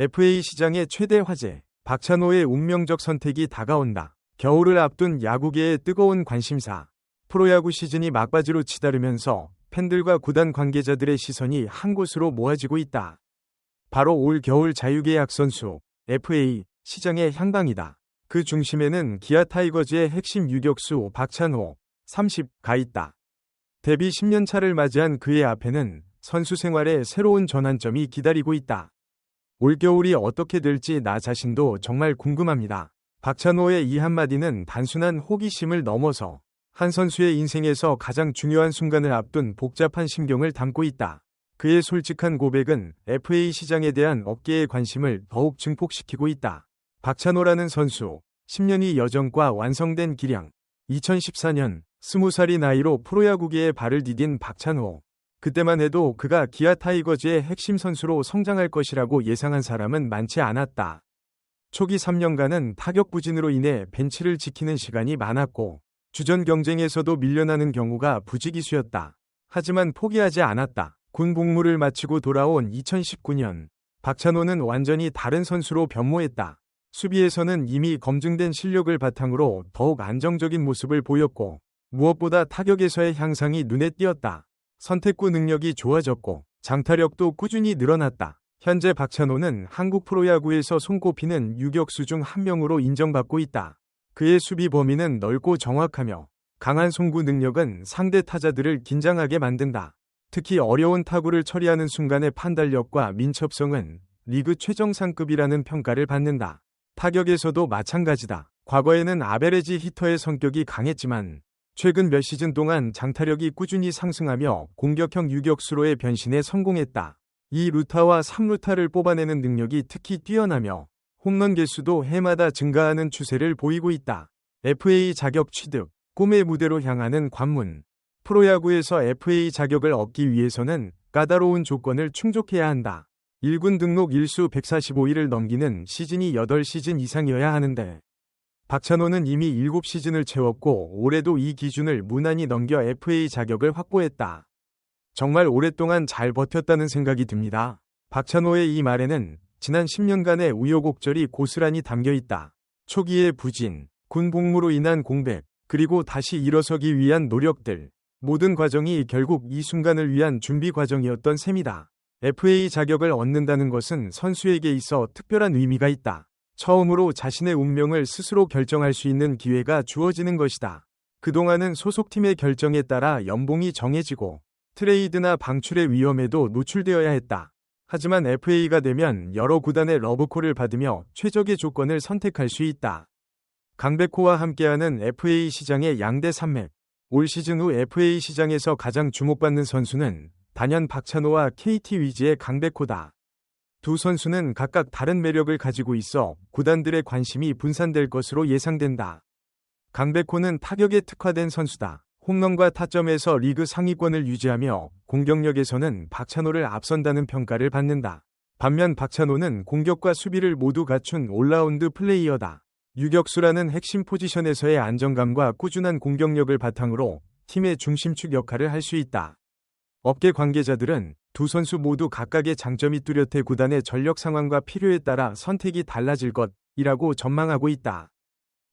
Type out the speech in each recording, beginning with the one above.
FA 시장의 최대 화제. 박찬호의 운명적 선택이 다가온다. 겨울을 앞둔 야구계의 뜨거운 관심사. 프로야구 시즌이 막바지로 치달으면서 팬들과 구단 관계자들의 시선이 한 곳으로 모아지고 있다. 바로 올 겨울 자유계약 선수 FA 시장의 향방이다. 그 중심에는 기아 타이거즈의 핵심 유격수 박찬호 30가 있다. 데뷔 10년 차를 맞이한 그의 앞에는 선수 생활의 새로운 전환점이 기다리고 있다. 올겨울이 어떻게 될지 나 자신도 정말 궁금합니다. 박찬호의 이 한마디는 단순한 호기심을 넘어서 한 선수의 인생에서 가장 중요한 순간을 앞둔 복잡한 심경을 담고 있다. 그의 솔직한 고백은 FA 시장에 대한 업계의 관심을 더욱 증폭시키고 있다. 박찬호라는 선수, 10년이 여정과 완성된 기량. 2014년, 20살이 나이로 프로야구계에 발을 디딘 박찬호. 그때만 해도 그가 기아 타이거즈의 핵심 선수로 성장할 것이라고 예상한 사람은 많지 않았다. 초기 3년간은 타격 부진으로 인해 벤치를 지키는 시간이 많았고 주전 경쟁에서도 밀려나는 경우가 부지기수였다. 하지만 포기하지 않았다. 군 복무를 마치고 돌아온 2019년 박찬호는 완전히 다른 선수로 변모했다. 수비에서는 이미 검증된 실력을 바탕으로 더욱 안정적인 모습을 보였고 무엇보다 타격에서의 향상이 눈에 띄었다. 선택구 능력이 좋아졌고 장타력도 꾸준히 늘어났다. 현재 박찬호는 한국 프로야구에서 손꼽히는 유격수 중 한 명으로 인정받고 있다. 그의 수비 범위는 넓고 정확하며 강한 송구 능력은 상대 타자들을 긴장하게 만든다. 특히 어려운 타구를 처리하는 순간의 판단력과 민첩성은 리그 최정상급이라는 평가를 받는다. 타격에서도 마찬가지다. 과거에는 아베레지 히터의 성격이 강했지만 최근 몇 시즌 동안 장타력이 꾸준히 상승하며 공격형 유격수로의 변신에 성공했다. 이 루타와 3루타를 뽑아내는 능력이 특히 뛰어나며 홈런 개수도 해마다 증가하는 추세를 보이고 있다. FA 자격 취득, 꿈의 무대로 향하는 관문. 프로야구에서 FA 자격을 얻기 위해서는 까다로운 조건을 충족해야 한다. 1군 등록 일수 145일을 넘기는 시즌이 8시즌 이상이어야 하는데 박찬호는 이미 7시즌을 채웠고 올해도 이 기준을 무난히 넘겨 FA 자격을 확보했다. 정말 오랫동안 잘 버텼다는 생각이 듭니다. 박찬호의 이 말에는 지난 10년간의 우여곡절이 고스란히 담겨 있다. 초기의 부진, 군 복무로 인한 공백, 그리고 다시 일어서기 위한 노력들. 모든 과정이 결국 이 순간을 위한 준비 과정이었던 셈이다. FA 자격을 얻는다는 것은 선수에게 있어 특별한 의미가 있다. 처음으로 자신의 운명을 스스로 결정할 수 있는 기회가 주어지는 것이다. 그동안은 소속팀의 결정에 따라 연봉이 정해지고 트레이드나 방출의 위험에도 노출되어야 했다. 하지만 FA가 되면 여러 구단의 러브콜을 받으며 최적의 조건을 선택할 수 있다. 강백호와 함께하는 FA 시장의 양대 산맥. 올 시즌 후 FA 시장에서 가장 주목받는 선수는 단연 박찬호와 KT 위즈의 강백호다. 두 선수는 각각 다른 매력을 가지고 있어 구단들의 관심이 분산될 것으로 예상된다. 강백호는 타격에 특화된 선수다. 홈런과 타점에서 리그 상위권을 유지하며 공격력에서는 박찬호를 앞선다는 평가를 받는다. 반면 박찬호는 공격과 수비를 모두 갖춘 올라운드 플레이어다. 유격수라는 핵심 포지션에서의 안정감과 꾸준한 공격력을 바탕으로 팀의 중심축 역할을 할 수 있다. 업계 관계자들은 두 선수 모두 각각의 장점이 뚜렷해 구단의 전력 상황과 필요에 따라 선택이 달라질 것이라고 전망하고 있다.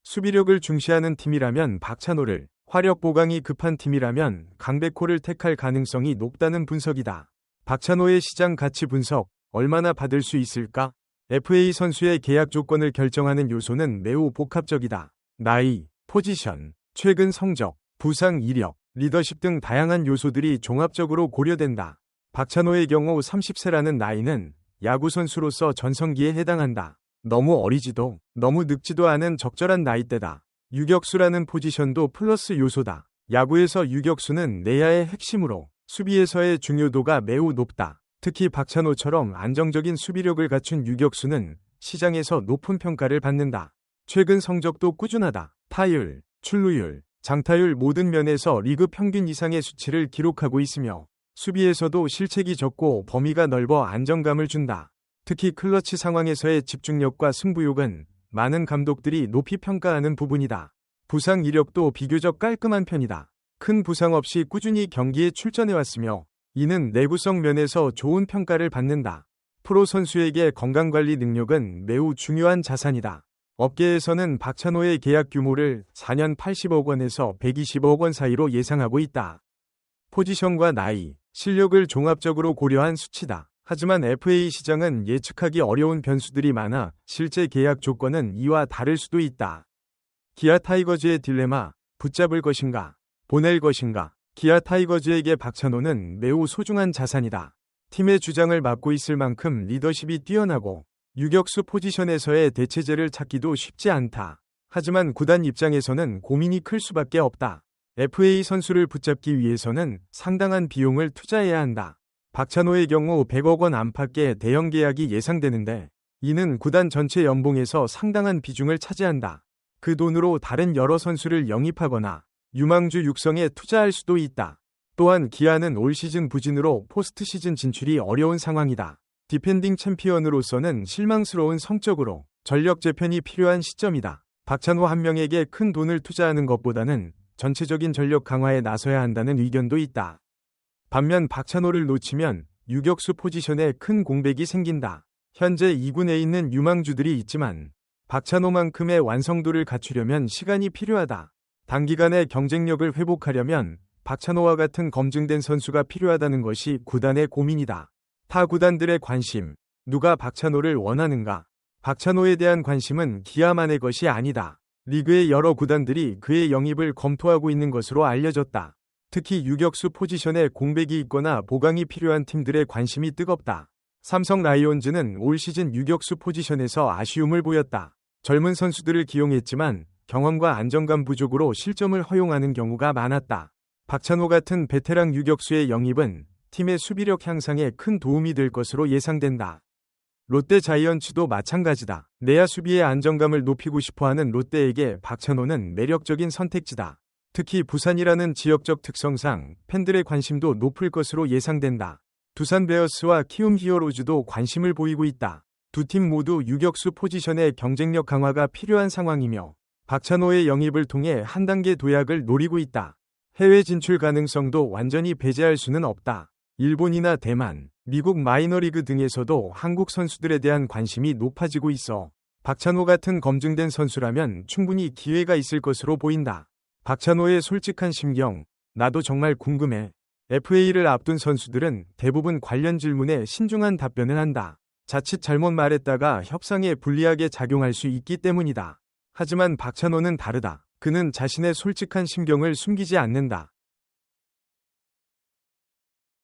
수비력을 중시하는 팀이라면 박찬호를, 화력 보강이 급한 팀이라면 강백호를 택할 가능성이 높다는 분석이다. 박찬호의 시장 가치 분석, 얼마나 받을 수 있을까? FA 선수의 계약 조건을 결정하는 요소는 매우 복합적이다. 나이, 포지션, 최근 성적, 부상 이력, 리더십 등 다양한 요소들이 종합적으로 고려된다. 박찬호의 경우 30세라는 나이는 야구 선수로서 전성기에 해당한다. 너무 어리지도 너무 늙지도 않은 적절한 나이대다. 유격수라는 포지션도 플러스 요소다. 야구에서 유격수는 내야의 핵심으로 수비에서의 중요도가 매우 높다. 특히 박찬호처럼 안정적인 수비력을 갖춘 유격수는 시장에서 높은 평가를 받는다. 최근 성적도 꾸준하다. 타율, 출루율, 장타율 모든 면에서 리그 평균 이상의 수치를 기록하고 있으며 수비에서도 실책이 적고 범위가 넓어 안정감을 준다. 특히 클러치 상황에서의 집중력과 승부욕은 많은 감독들이 높이 평가하는 부분이다. 부상 이력도 비교적 깔끔한 편이다. 큰 부상 없이 꾸준히 경기에 출전해왔으며 이는 내구성 면에서 좋은 평가를 받는다. 프로 선수에게 건강관리 능력은 매우 중요한 자산이다. 업계에서는 박찬호의 계약 규모를 4년 80억 원에서 120억 원 사이로 예상하고 있다. 포지션과 나이, 실력을 종합적으로 고려한 수치다. 하지만 FA 시장은 예측하기 어려운 변수들이 많아 실제 계약 조건은 이와 다를 수도 있다. 기아 타이거즈의 딜레마, 붙잡을 것인가, 보낼 것인가. 기아 타이거즈에게 박찬호는 매우 소중한 자산이다. 팀의 주장을 맡고 있을 만큼 리더십이 뛰어나고 유격수 포지션에서의 대체제를 찾기도 쉽지 않다. 하지만 구단 입장에서는 고민이 클 수밖에 없다. FA 선수를 붙잡기 위해서는 상당한 비용을 투자해야 한다. 박찬호의 경우 100억 원 안팎의 대형 계약이 예상되는데 이는 구단 전체 연봉에서 상당한 비중을 차지한다. 그 돈으로 다른 여러 선수를 영입하거나 유망주 육성에 투자할 수도 있다. 또한 기아는 올 시즌 부진으로 포스트 시즌 진출이 어려운 상황이다. 디펜딩 챔피언으로서는 실망스러운 성적으로 전력 재편이 필요한 시점이다. 박찬호 한 명에게 큰 돈을 투자하는 것보다는 전체적인 전력 강화에 나서야 한다는 의견도 있다. 반면 박찬호를 놓치면 유격수 포지션에 큰 공백이 생긴다. 현재 2군에 있는 유망주들이 있지만 박찬호만큼의 완성도를 갖추려면 시간이 필요하다. 단기간에 경쟁력을 회복하려면 박찬호와 같은 검증된 선수가 필요하다는 것이 구단의 고민이다. 타 구단들의 관심, 누가 박찬호를 원하는가? 박찬호에 대한 관심은 기아만의 것이 아니다. 리그의 여러 구단들이 그의 영입을 검토하고 있는 것으로 알려졌다. 특히 유격수 포지션에 공백이 있거나 보강이 필요한 팀들의 관심이 뜨겁다. 삼성 라이온즈는 올 시즌 유격수 포지션에서 아쉬움을 보였다. 젊은 선수들을 기용했지만 경험과 안정감 부족으로 실점을 허용하는 경우가 많았다. 박찬호 같은 베테랑 유격수의 영입은 팀의 수비력 향상에 큰 도움이 될 것으로 예상된다. 롯데 자이언츠도 마찬가지다. 내야 수비의 안정감을 높이고 싶어하는 롯데에게 박찬호는 매력적인 선택지다. 특히 부산이라는 지역적 특성상 팬들의 관심도 높을 것으로 예상된다. 두산 베어스와 키움 히어로즈도 관심을 보이고 있다. 두 팀 모두 유격수 포지션의 경쟁력 강화가 필요한 상황이며 박찬호의 영입을 통해 한 단계 도약을 노리고 있다. 해외 진출 가능성도 완전히 배제할 수는 없다. 일본이나 대만, 미국 마이너리그 등에서도 한국 선수들에 대한 관심이 높아지고 있어 박찬호 같은 검증된 선수라면 충분히 기회가 있을 것으로 보인다. 박찬호의 솔직한 심경, 나도 정말 궁금해. FA를 앞둔 선수들은 대부분 관련 질문에 신중한 답변을 한다. 자칫 잘못 말했다가 협상에 불리하게 작용할 수 있기 때문이다. 하지만 박찬호는 다르다. 그는 자신의 솔직한 심경을 숨기지 않는다.